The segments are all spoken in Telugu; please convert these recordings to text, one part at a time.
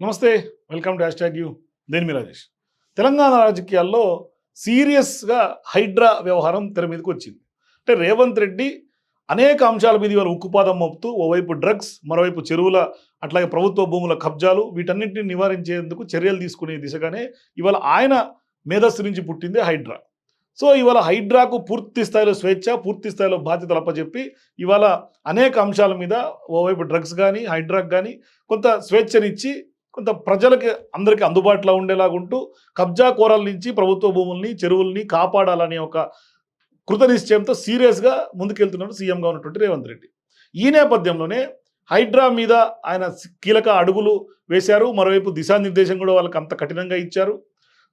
నమస్తే welcome to hashtag U. దేని మీ రాజేష్. తెలంగాణ రాజకీయాల్లో సీరియస్గా హైడ్రా వ్యవహారం తెర మీదకి వచ్చింది. అంటే రేవంత్ రెడ్డి అనేక అంశాల మీద ఇవాళ ఉక్కుపాదం మోపుతూ ఓవైపు డ్రగ్స్ మరోవైపు చెరువుల అట్లాగే ప్రభుత్వ భూముల కబ్జాలు వీటన్నింటిని నివారించేందుకు చర్యలు తీసుకునే దిశగానే ఇవాళ ఆయన మేధస్సు నుంచి పుట్టిందే హైడ్రా. సో ఇవాళ హైడ్రాకు పూర్తి స్థాయిలో స్వేచ్ఛ పూర్తి స్థాయిలో బాధ్యతలు అప్పచెప్పి ఇవాళ అనేక అంశాల మీద ఓవైపు డ్రగ్స్ కానీ హైడ్రాక్ కానీ కొంత స్వేచ్ఛనిచ్చి కొంత ప్రజలకి అందరికీ అందుబాటులో ఉండేలాగా ఉంటూ కబ్జా కోరల నుంచి ప్రభుత్వ భూముల్ని చెరువుల్ని కాపాడాలనే ఒక కృత నిశ్చయంతో సీరియస్గా ముందుకెళ్తున్నాడు సీఎంగా ఉన్నటువంటి రేవంత్ రెడ్డి. ఈ నేపథ్యంలోనే హైడ్రా మీద ఆయన కీలక అడుగులు వేశారు. మరోవైపు దిశానిర్దేశం కూడా వాళ్ళకి అంత కఠినంగా ఇచ్చారు.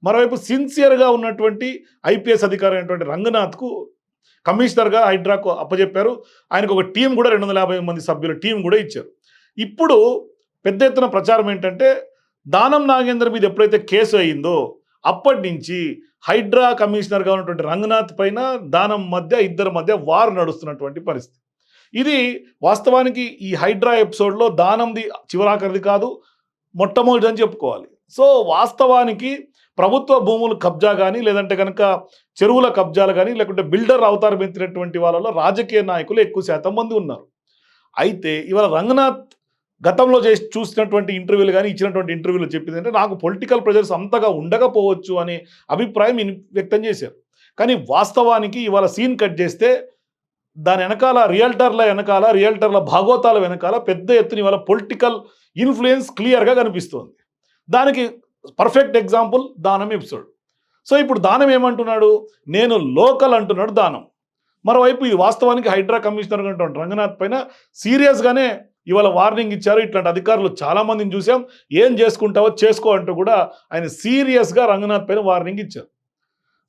మరోవైపు సిన్సియర్గా ఉన్నటువంటి ఐపీఎస్ అధికారి అయినటువంటి రంగనాథ్కు కమిషనర్గా హైడ్రాకు అప్పచెప్పారు ఆయనకు ఒక టీం కూడా రెండు వందల యాభై మంది సభ్యుల టీం కూడా ఇచ్చారు. ఇప్పుడు పెద్ద ఎత్తున ప్రచారం ఏంటంటే దానం నాగేంద్ర మీద ఎప్పుడైతే కేసు అయిందో అప్పటి నుంచి హైడ్రా కమిషనర్గా ఉన్నటువంటి రంగనాథ్ పైన దానం మధ్య ఇద్దరి మధ్య వారు నడుస్తున్నటువంటి పరిస్థితి. ఇది వాస్తవానికి ఈ హైడ్రా ఎపిసోడ్లో దానంది చివరాకరిది కాదు మొట్టమొదటి అని చెప్పుకోవాలి. సో వాస్తవానికి ప్రభుత్వ భూములు కబ్జా కానీ లేదంటే కనుక చెరువుల కబ్జాలు కానీ లేకుంటే బిల్డర్ అవతారం ఎత్తినటువంటి వాళ్ళలో రాజకీయ నాయకులు ఎక్కువ శాతం మంది ఉన్నారు. అయితే ఇవాళ రంగనాథ్ గతంలో చేసి చూసినటువంటి ఇంటర్వ్యూలు కానీ ఇచ్చినటువంటి ఇంటర్వ్యూలు చెప్పింది అంటే నాకు పొలిటికల్ ప్రెజర్స్ అంతగా ఉండకపోవచ్చు అనే అభిప్రాయం వ్యక్తం చేశారు. కానీ వాస్తవానికి ఇవాళ సీన్ కట్ చేస్తే దాని వెనకాల రియల్టర్ల వెనకాల రియల్టర్ల భాగోతాల వెనకాల పెద్ద ఎత్తున ఇవాళ పొలిటికల్ ఇన్ఫ్లుయెన్స్ క్లియర్గా కనిపిస్తోంది. దానికి perfect example Danam episode. So ఇప్పుడు దానం ఏమంటున్నాడు? నేను లోకల్ అంటున్నాడు దానం. మరోవైపు ఇది వాస్తవానికి హైడ్రా కమిషనర్ అంటున్నాడు రంగనాథ్ పైన సీరియస్గానే ఇవాళ వార్నింగ్ ఇచ్చారు. ఇట్లాంటి అధికారులు చాలా మందిని చూసాం ఏం చేసుకుంటావో చేసుకో అంటూ కూడా ఆయన సీరియస్గా రంగనాథ్ పైన వార్నింగ్ ఇచ్చారు.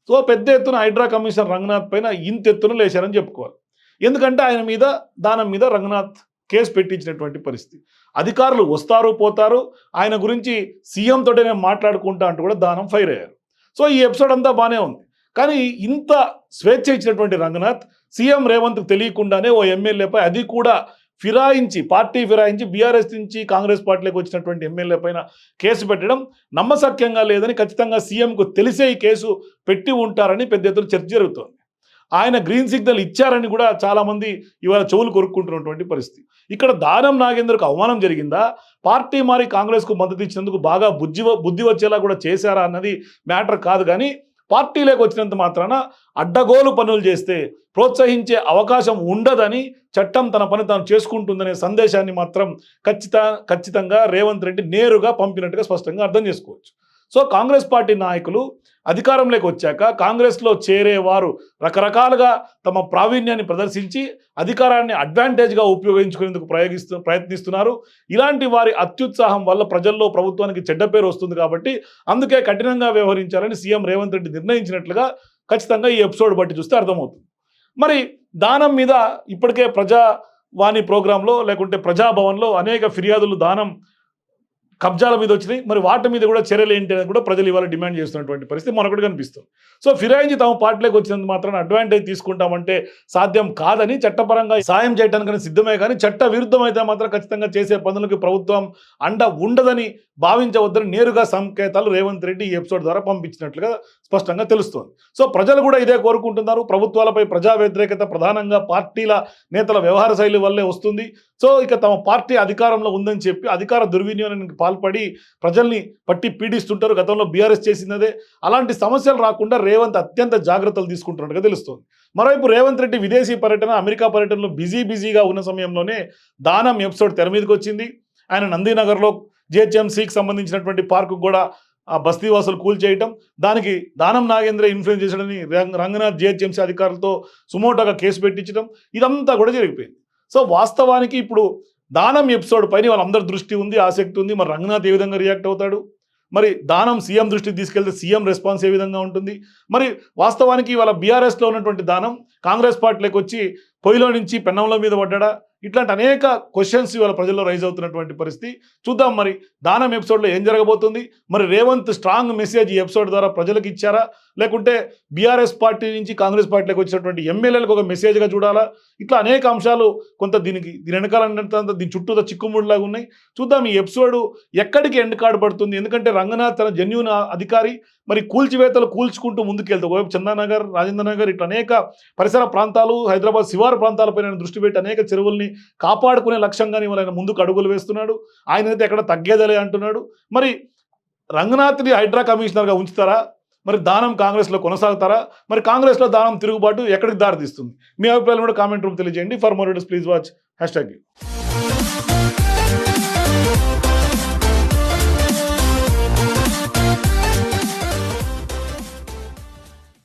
సో పెద్ద ఎత్తున హైడ్రా కమిషనర్ రంగనాథ్ పైన ఇంత ఎత్తున లేచారని చెప్పుకోవాలి. ఎందుకంటే ఆయన మీద దానం మీద రంగనాథ్ కేసు పెట్టించినటువంటి పరిస్థితి. అధికారులు వస్తారు పోతారు. ఆయన గురించి సీఎం తోటే నేను మాట్లాడుకుంటా అంటూ కూడా దానం ఫైర్ అయ్యారు. సో ఈ ఎపిసోడ్ అంతా బాగానే ఉంది. కానీ ఇంత స్వేచ్ఛ ఇచ్చినటువంటి రంగనాథ్ సీఎం రేవంత్కు తెలియకుండానే ఓ ఎమ్మెల్యేపై అది కూడా ఫిరాయించి పార్టీ ఫిరాయించి బీఆర్ఎస్ నుంచి కాంగ్రెస్ పార్టీలోకి వచ్చినటువంటి ఎమ్మెల్యే పైన కేసు పెట్టడం నమ్మసక్యంగా లేదని ఖచ్చితంగా సీఎంకు తెలిసే ఈ కేసు పెట్టి ఉంటారని పెద్ద ఎత్తున చర్చ జరుగుతోంది. ఆయన గ్రీన్ సిగ్నల్ ఇచ్చారని కూడా చాలామంది ఇవాళ చెవులు కొరుక్కుంటున్నటువంటి పరిస్థితి. ఇక్కడ దానం నాగేందర్కు అవమానం జరిగిందా? పార్టీ మారి కాంగ్రెస్కు మద్దతు ఇచ్చినందుకు బాగా బుద్ధి బుద్ధి వచ్చేలా కూడా చేశారా అన్నది మ్యాటర్ కాదు కానీ పార్టీలోకి వచ్చినంత మాత్రాన అడ్డగోలు పనులు చేస్తే ప్రోత్సహించే అవకాశం ఉండదని చట్టం తన పని తాను చేసుకుంటుందనే సందేశాన్ని మాత్రం ఖచ్చిత ఖచ్చితంగా రేవంత్ రెడ్డి నేరుగా పంపినట్టుగా స్పష్టంగా అర్థం చేసుకోవచ్చు. సో కాంగ్రెస్ పార్టీ నాయకులు అధికారంలోకి వచ్చాక కాంగ్రెస్లో చేరేవారు రకరకాలుగా తమ ప్రావీణ్యాన్ని ప్రదర్శించి అధికారాన్ని అడ్వాంటేజ్గా ఉపయోగించుకునేందుకు ప్రయోగిస్తూ ప్రయత్నిస్తున్నారు. ఇలాంటి వారి అత్యుత్సాహం వల్ల ప్రజల్లో ప్రభుత్వానికి చెడ్డ పేరు వస్తుంది కాబట్టి అందుకే కఠినంగా వ్యవహరించాలని సీఎం రేవంత్ రెడ్డి నిర్ణయించినట్లుగా ఖచ్చితంగా ఈ ఎపిసోడ్ బట్టి చూస్తే అర్థమవుతుంది. మరి దానం మీద ఇప్పటికే ప్రజావాణి ప్రోగ్రాంలో లేకుంటే ప్రజాభవన్లో అనేక ఫిర్యాదులు దానం కబ్జాల మీద వచ్చినాయి. మరి వాటి మీద కూడా చర్యలు ఏంటి అని కూడా ప్రజలు ఇవాళ డిమాండ్ చేస్తున్నటువంటి పరిస్థితి మరొకటి కనిపిస్తుంది. సో ఫిరాయించి తమ పార్టీలోకి వచ్చినందుకు మాత్రం అడ్వాంటేజ్ తీసుకుంటామంటే సాధ్యం కాదని చట్టపరంగా సాయం చేయడానికి సిద్ధమే కానీ చట్ట విరుద్ధమైతే మాత్రం ఖచ్చితంగా చేసే పనులకు ప్రభుత్వం అండ ఉండదని భావించవద్దని నేరుగా సంకేతాలు రేవంత్ రెడ్డి ఈ ఎపిసోడ్ ద్వారా పంపించినట్లుగా స్పష్టంగా తెలుస్తోంది. సో ప్రజలు కూడా ఇదే కోరుకుంటున్నారు. ప్రభుత్వాలపై ప్రజా వ్యతిరేకత ప్రధానంగా పార్టీల నేతల వ్యవహార శైలి వల్లే వస్తుంది. సో ఇక తమ పార్టీ అధికారంలో ఉందని చెప్పి అధికార దుర్వినియోగానికి పాల్పడి ప్రజల్ని పట్టి పీడిస్తుంటారు. గతంలో బీఆర్ఎస్ చేసినదే. అలాంటి సమస్యలు రాకుండా రేవంత్ అత్యంత జాగ్రత్తలు తీసుకుంటున్నట్టుగా తెలుస్తోంది. మరోవైపు రేవంత్ రెడ్డి విదేశీ పర్యటన అమెరికా పర్యటనలో బిజీ బిజీగా ఉన్న సమయంలోనే దానం ఎపిసోడ్ తెర మీదకి వచ్చింది. ఆయన నందీనగర్లో జిహెచ్ఎంసీకి సంబంధించినటువంటి పార్కు కూడా ఆ బస్తీవాసులు వాసులు కూల్చేయటం దానికి దానం నాగేంద్ర ఇన్ఫ్లుయెన్స్ చేసడని రంగనాథ్ జిహెచ్ఎంసీ అధికారులతో సుమోటోగా కేసు పెట్టించడం ఇదంతా కూడా జరిగిపోయింది. సో వాస్తవానికి ఇప్పుడు దానం ఎపిసోడ్ పైన వాళ్ళందరి దృష్టి ఉంది ఆసక్తి ఉంది మరి రంగనాథ్ ఏ విధంగా రియాక్ట్ అవుతాడు? మరి దానం సీఎం దృష్టికి తీసుకెళ్తే సీఎం రెస్పాన్స్ ఏ విధంగా ఉంటుంది? మరి వాస్తవానికి వాళ్ళ బీఆర్ఎస్లో ఉన్నటువంటి దానం కాంగ్రెస్ పార్టీలోకి వచ్చి పొయ్యిలో నుంచి పెన్నంలో మీద పడ్డా ఇట్లాంటి అనేక క్వశ్చన్స్ ఇవాళ ప్రజల్లో రైజ్ అవుతున్నటువంటి పరిస్థితి. చూద్దాం మరి దానం ఎపిసోడ్లో ఏం జరగబోతుంది? మరి రేవంత్ స్ట్రాంగ్ మెసేజ్ ఈ ఎపిసోడ్ ద్వారా ప్రజలకు ఇచ్చారా? లేకుంటే బీఆర్ఎస్ పార్టీ నుంచి కాంగ్రెస్ పార్టీలోకి వచ్చినటువంటి ఎమ్మెల్యేలకు ఒక మెసేజ్గా చూడాలా? ఇట్లా అనేక అంశాలు కొంత దీనికి దీని వెనకాల దీని చుట్టూ చిక్కుముడిలాగా ఉన్నాయి. చూద్దాం ఈ ఎపిసోడ్ ఎక్కడికి ఎండ్ కార్డ్ పడుతుంది? ఎందుకంటే రంగనాథ్ తన జెన్యున్ అధికారి. మరి కూల్చివేతలు కూల్చుకుంటూ ముందుకెళ్తాం ఒకవైపు చందానగర్ రాజేంద్ర నగర్ ఇట్లా అనేక పరిసర ప్రాంతాలు హైదరాబాద్ శివారు ప్రాంతాలపైన ఆయన దృష్టి పెట్టి అనేక చెరువుల్ని కాపాడుకునే లక్ష్యంగానే ఇవాళ ఆయన ముందుకు అడుగులు వేస్తున్నాడు. ఆయన అయితే ఎక్కడ తగ్గేదలే అంటున్నాడు. మరి రంగనాథ్ని హైడ్రా కమిషనర్గా ఉంచుతారా? మరి దానం కాంగ్రెస్లో కొనసాగుతారా? మరి కాంగ్రెస్లో దానం తిరుగుబాటు ఎక్కడికి దారితీస్తుంది? మీ అభిప్రాయాలు కూడా కామెంట్ రూమ్ తెలియజేయండి. For more please watch hashtag